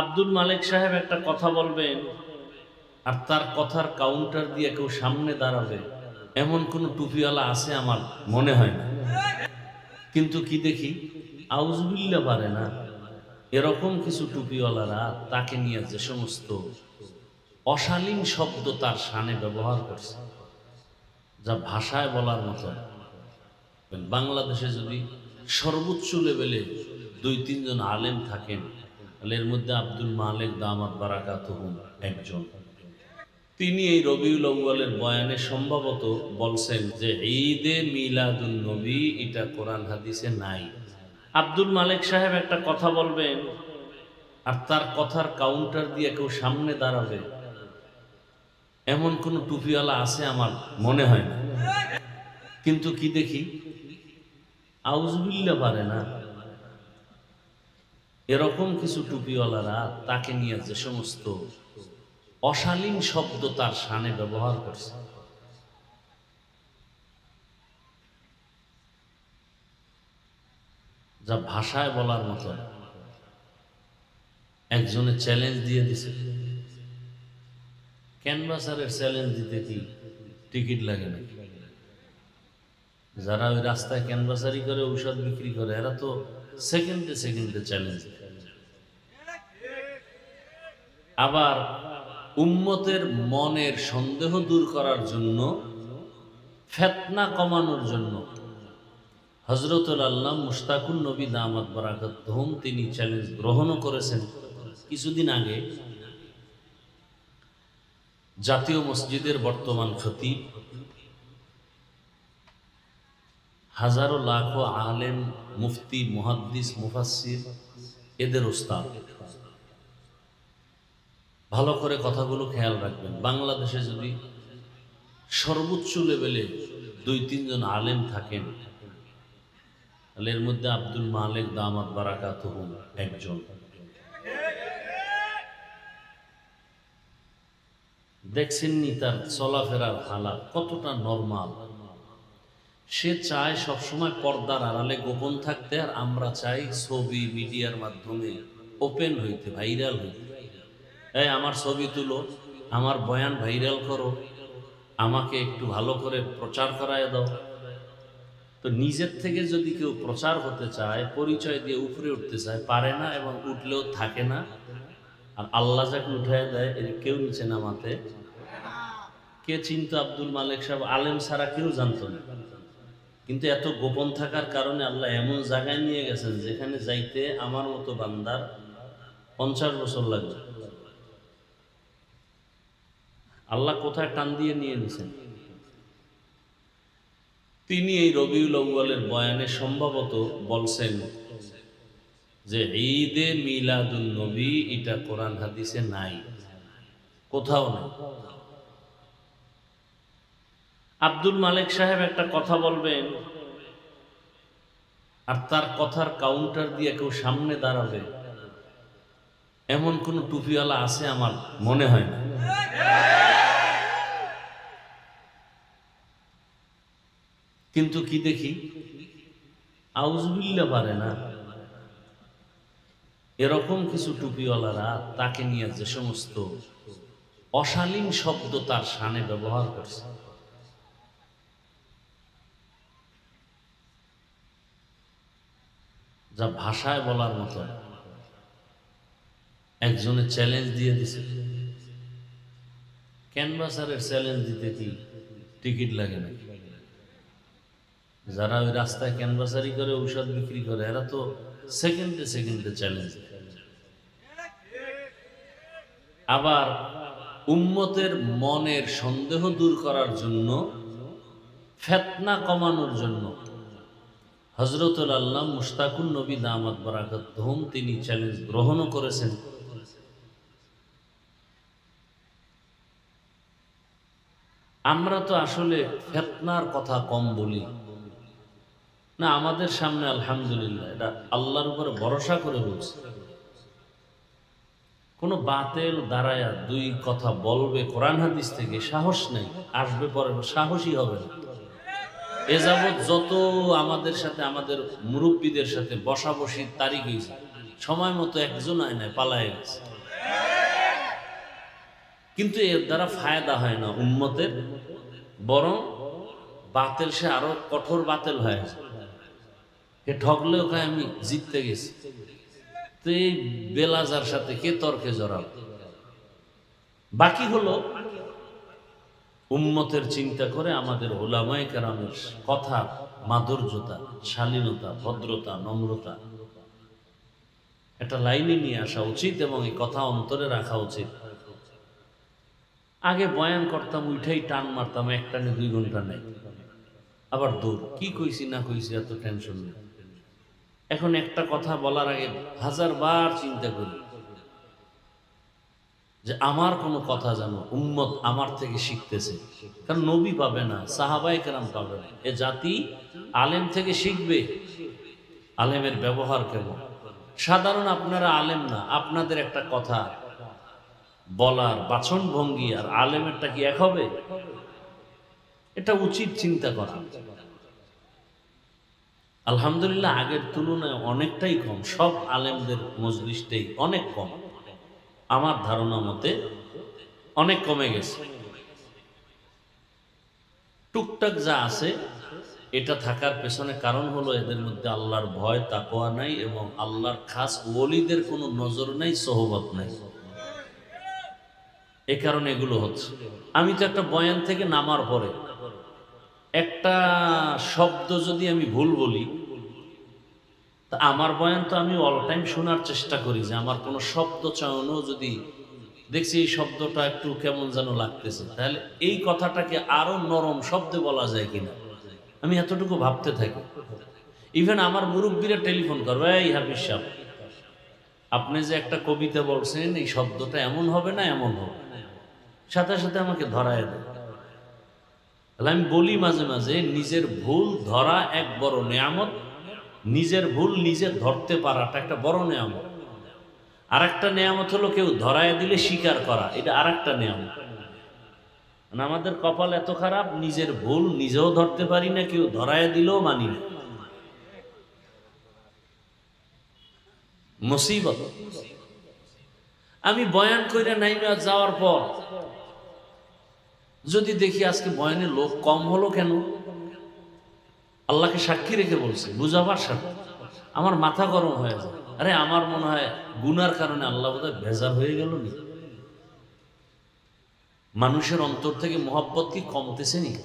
আব্দুল মালিক সাহেব একটা কথা বলবেন, আর তার কথার কাউন্টার দিয়ে কেউ সামনে দাঁড়াবে এমন কোনো টুপিওয়ালা আছে আমার মনে হয় না। কিন্তু কি দেখি আউজবিল্লা পারে না। এরকম কিছু টুপিওয়ালারা তাকে নিয়ে যে সমস্ত অশালীন শব্দ তার সানে ব্যবহার করছে, যা ভাষায় বলার মতো। বাংলাদেশে যদি সর্বোচ্চ লেভেলে দুই তিনজন আলেম থাকেন তাহলে এর মধ্যে আব্দুল মালিক দামাত বারাকাত একজন। তিনি এই রবিউল আউ্বালের বয়ানে সম্ভবত বলছেন যে, ঈদে মিলাদুন নবী, এটা কোরআন হাদিসে নাই। আব্দুল মালিক সাহেব একটা কথা বলবেন, আর তার কথার কাউন্টার দিয়ে কেউ সামনে দাঁড়াবে। এমন কোনো টুপিওয়ালা আছে আমার মনে হয় না। কিন্তু কি দেখি? আউজবিল্লা পারে না। এরকম কিছু টুপিওয়ালারা তাকে নিয়ে যে সমস্ত অশালীন শব্দ তার সানে ব্যবহার করছে। যা ভাষায় বলার মতো। একজনে চ্যালেঞ্জ দিয়ে দিছে। ক্যানভাসারের চ্যালেঞ্জ দিতে কি টিকিট লাগে না যারা ওই রাস্তায় ক্যানভাসারি করে ঔষধ বিক্রি করে, এরা তো সেকেন্ডে সেকেন্ডে চ্যালেঞ্জ আবার উম্মতের মনের সন্দেহ দূর করার জন্য, ফেতনা কমানোর জন্য। হজরতুল আল্লাহ মুস্তাকুল নবী দামাত বরাকাত ধুম তিনি চ্যালেঞ্জ গ্রহণও করেছেন কিছুদিন আগে। জাতীয় মসজিদের বর্তমান খতিব, হাজারো লাখো আলেম, মুফতি, মুহাদ্দিস মুফাসির এদের ওস্তাদ। ভালো করে কথাগুলো খেয়াল রাখবেন। বাংলাদেশে যদি সর্বোচ্চ লেভেলে দুই, তিনজন আলেম থাকেন, তাহলে এর মধ্যে আব্দুল মালিক দামাত বারাকাত একজন। দেখছেননি তার চলাফেরার হালাত? কতটা নর্মাল সে চায় সবসময় পর্দার আড়ালে গোপন থাকতে, আর আমরা চাই ছবি, মিডিয়ার মাধ্যমে ওপেন হইতে ভাইরাল হইতে। এই, আমার ছবি তুলো, আমার বয়ান ভাইরাল করো, আমাকে একটু ভালো করে প্রচার করায় দাও। তো নিজের থেকে যদি কেউ প্রচার হতে চায়, পরিচয় দিয়ে উপরে উঠতে চায়, পারে না এবং উঠলেও থাকে না, আর আল্লাহ যাকে উঠায় দেয়, এর কেউ নিচে নামাতে। কে চিন্ত আব্দুল মালিক সাহেব? আলেম ছাড়া কেউ জানতো না। কিন্তু এত গোপন থাকার কারণে আল্লাহ এমন জায়গায় নিয়ে গেছেন, যেখানে যাইতে আমার মতো বান্দার পঞ্চাশ বছর লাগবে। আল্লাহ কোথায় টান দিয়ে নিয়ে নিছেন? তিনি এই রবিউল আউ্বালের বয়ানে সম্ভবত বলছেন যে, ঈদে মিলাদুন নবী, এটা কোরআন হাদিসে নাই। কোথাও নেই। আব্দুল মালিক সাহেব একটা কথা বলবেন, আর তার কথার কাউন্টার দিয়ে কেউ সামনে দাঁড়াবে, এমন কোন টুপিওয়ালা আছে আমার মনে হয় না। কিন্তু কি দেখি? আউজবিল্লা পারে না। এরকম কিছু টুপিওয়ালারা তাকে নিয়ে যে সমস্ত অশালীন শব্দ তার সানে ব্যবহার করছে। যা ভাষায় বলার মতো। একজনে চ্যালেঞ্জ দিয়ে দিছে। ক্যানভাসারের চ্যালেঞ্জ দিতে কি টিকিট লাগে না যারা ওই রাস্তায় ক্যানভাসারি করে, ঔষধ বিক্রি করে, এরা তো সেকেন্ডে সেকেন্ডে চ্যালেঞ্জ আবার উম্মতের মনের সন্দেহ দূর করার জন্য, ফেতনা কমানোর জন্য হজরতুল আল্লাহ মুস্তাকুল নবী দামাত বরাকাত ধুম তিনি চ্যালেঞ্জ গ্রহণও করেছেন। আমরা তো আসলে ফেতনার কথা কম বলি। না, আমাদের সামনে আলহামদুলিল্লাহ, এটা আল্লাহর উপরে ভরসা করে বলছি। কোনো বাতেল দাঁড়ায়া দুই কথা বলবে, কোরআন হাদিস থেকে সাহস নেই, আসবে পরে সাহসী হবে এ যাবৎ যত আমাদের সাথে, আমাদের মুরব্বীদের সাথে বসাবসির তারিখ হয়েছে, সময় মতো একজন আয় নাই পালায় গেছে। কিন্তু এর দ্বারা ফায়দা হয় না উন্মতের বরং বাতেল সে আরও কঠোর বাতেল হয়ে এ ঠকলে ওখানে আমি জিততে গেছি। তো এই বেলাজার সাথে কে তর্কে জড়াল? বাকি হলো, উম্মতের চিন্তা করে আমাদের ওলামায় কেরামের কথা, মাধুর্যতা, শালীনতা, ভদ্রতা, নম্রতা। একটা লাইনে নিয়ে আসা উচিত এবং এই কথা অন্তরে রাখা উচিত। আগে বয়ান করতাম, উঠেই টান মারতাম, এক টানে দুই ঘণ্টা নেই। আবার দূর কি কইছি না কইছি এত টেনশন নেই। এখন একটা কথা বলার আগে হাজার বার চিন্তা করি যে আমার কোনো কথা জানো উম্মত আমার থেকে শিখতেছে। কারণ নবী পাবে না সাহাবাই কেরাম পাবে না। এ জাতি আলেম থেকে শিখবে। আলেমের ব্যবহার কেমন? সাধারণ আপনারা আলেম না, আপনাদের একটা কথা। বলার বাচন ভঙ্গি আর আলেমেরটা কি এক হবে? এটা উচিত চিন্তা করা। আলহামদুলিল্লাহ, আগের তুলনায় অনেকটাই কম। সব আলেমদের মজলিসটাই অনেক কম। আমার ধারণা মতে অনেক কমে গেছে। টুকটাক যা আছে, এটা থাকার পেছনে কারণ হলো এদের মধ্যে আল্লাহর ভয় তাকোয়া নাই এবং আল্লাহর খাস ওলিদের কোনো নজর নাই, সহবত নাই। এ কারণে এগুলো হচ্ছে। আমি তো একটা বয়ান থেকে নামার পরে একটা শব্দ যদি আমি ভুল বলি, তা আমার বয়ান তো আমি অল টাইম শোনার চেষ্টা করি যে আমার কোনো শব্দ চয়নও যদি দেখছি এই শব্দটা একটু কেমন যেন লাগতেছে, তাহলে এই কথাটাকে আরও নরম শব্দে বলা যায় কিনা? আমি এতটুকু ভাবতে থাকি। ইভেন আমার মুরব্বীরা টেলিফোন করবে এই হাফিজ সাহেব, আপনি যে একটা কবিতা বলছেন, এই শব্দটা এমন হবে না এমন হবে? সাথে সাথে আমাকে ধরায় দেয়। তাহলে আমি বলি মাঝে মাঝে, নিজের ভুল ধরা এক বড় নেয়ামত। নিজের ভুল নিজে ধরতে পারাটা একটা বড় নেয়ামত। আর একটা নেয়ামত হলো কেউ ধরায় দিলে স্বীকার করা, এটা আর একটা নেয়ামত। মানে আমাদের কপাল এত খারাপ, নিজের ভুল নিজেও ধরতে পারি না, কেউ ধরায় দিলেও মানি না। মুসিবত। আমি বয়ান কইরা নাইমা যাওয়ার পর যদি দেখি আজকে বয়ানে লোক কম হলো কেন? আল্লাহকে সাক্ষী রেখে বলছে, বুঝাবার সাথে। আমার মাথা গরম হয়ে যায়। আরে আমার মনে হয় গুনার কারণে আল্লাহ বোধহয় ভেজাল হয়ে গেল নি। মানুষের অন্তর থেকে মোহাব্বত কি কমতেছে নি?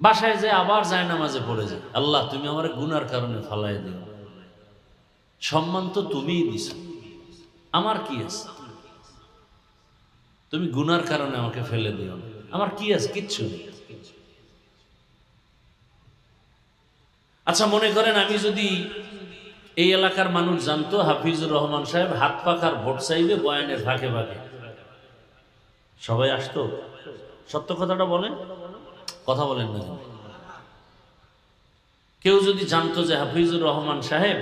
বাসায় যে আবার যায় নামাজে পড়ে যায়। আল্লাহ, তুমি আমার গুনার কারণে ফালাই দিও। সম্মান তো তুমিই দিছ। আমার কি আছে? তুমি গুনার কারণে আমাকে ফেলে দিও। আমার কি আছে? কিচ্ছু নেই। আচ্ছা মনে করেন আমি যদি এই এলাকার মানুষ জানতো, হাফিজুর রহমান সাহেব হাত পাখার ভোট চাইবে, বয়ানের ফাঁকে ফাঁকে। সবাই আসতো? সত্য কথাটা বলেন? কথা বলেন না কেউ যদি জানতো যে হাফিজুর রহমান সাহেব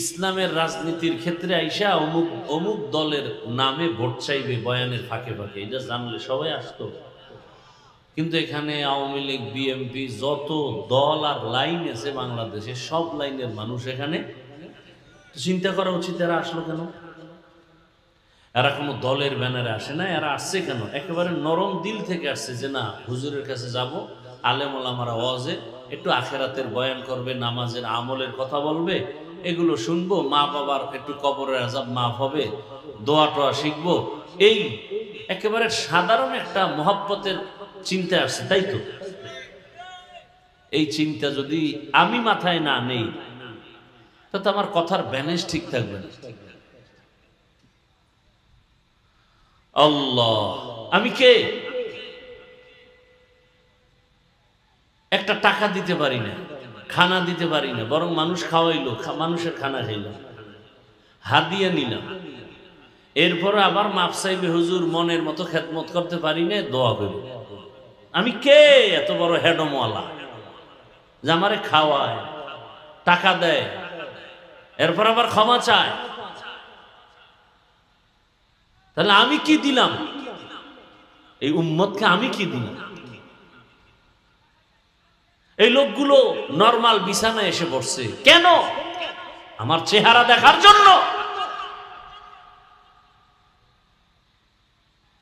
ইসলামের রাজনীতির ক্ষেত্রে আইসা অমুক অমুক দলের নামে ভোট চাইবে বয়ানের ফাঁকে ফাঁকে, এটা জানলে সবাই আসতো। কিন্তু এখানে আওয়ামী লীগ বিএমপি যত দল আর লাইন আছে বাংলাদেশে, সব লাইনের মানুষ এখানে। চিন্তা করা উচিত এরা আসলো কেন? এরা কোনো দলের ব্যানারে আসে না, এরা আসছে কেন? একেবারে নরম দিল থেকে আসছে যে না, হুজুরের কাছে যাব আলেম ওলামারা ওয়াজে, একটু আখেরাতের বয়ান করবে, নামাজের আমলের কথা বলবে এগুলো শুনব, মা বাবার একটু কবরের আজাব মাফ হবে দোয়া টোয়া শিখব। এই একেবারে সাধারণ একটা মহাব্বতের চিন্তা আসছে, তাই তো? এই চিন্তা যদি আমি মাথায় না নেই তাতে আমার কথার ব্যালেন্স ঠিক থাকবে না। আল্লাহ, আমি কে? একটা টাকা দিতে পারি না। খানা দিতে পারি না, বরং মানুষ খাওয়াইলো মানুষের খানা খাইলাম হাদিয়া নিলাম। এরপরে আবার মাপ চাইবে, হুজুর মনের মতো খেদমত করতে পারি না দোয়া করি আমি কে এত বড় হেডমওয়ালা যে আমারে খাওয়ায়, টাকা দেয়, এরপর আবার ক্ষমা চায়? তাহলে আমি কি দিলাম? এই উম্মতকে আমি কি দিলাম? এই লোকগুলো নর্মাল বিছানায় এসে পড়ছে। কেন? আমার চেহারা দেখার জন্য।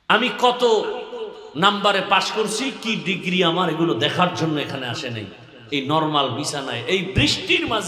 আমি কত নাম্বারে পাশ করছি, কি ডিগ্রি আমার এগুলো দেখার জন্য এখানে আসে নাই। এই নর্মাল বিছানায়, এই বৃষ্টির মাঝে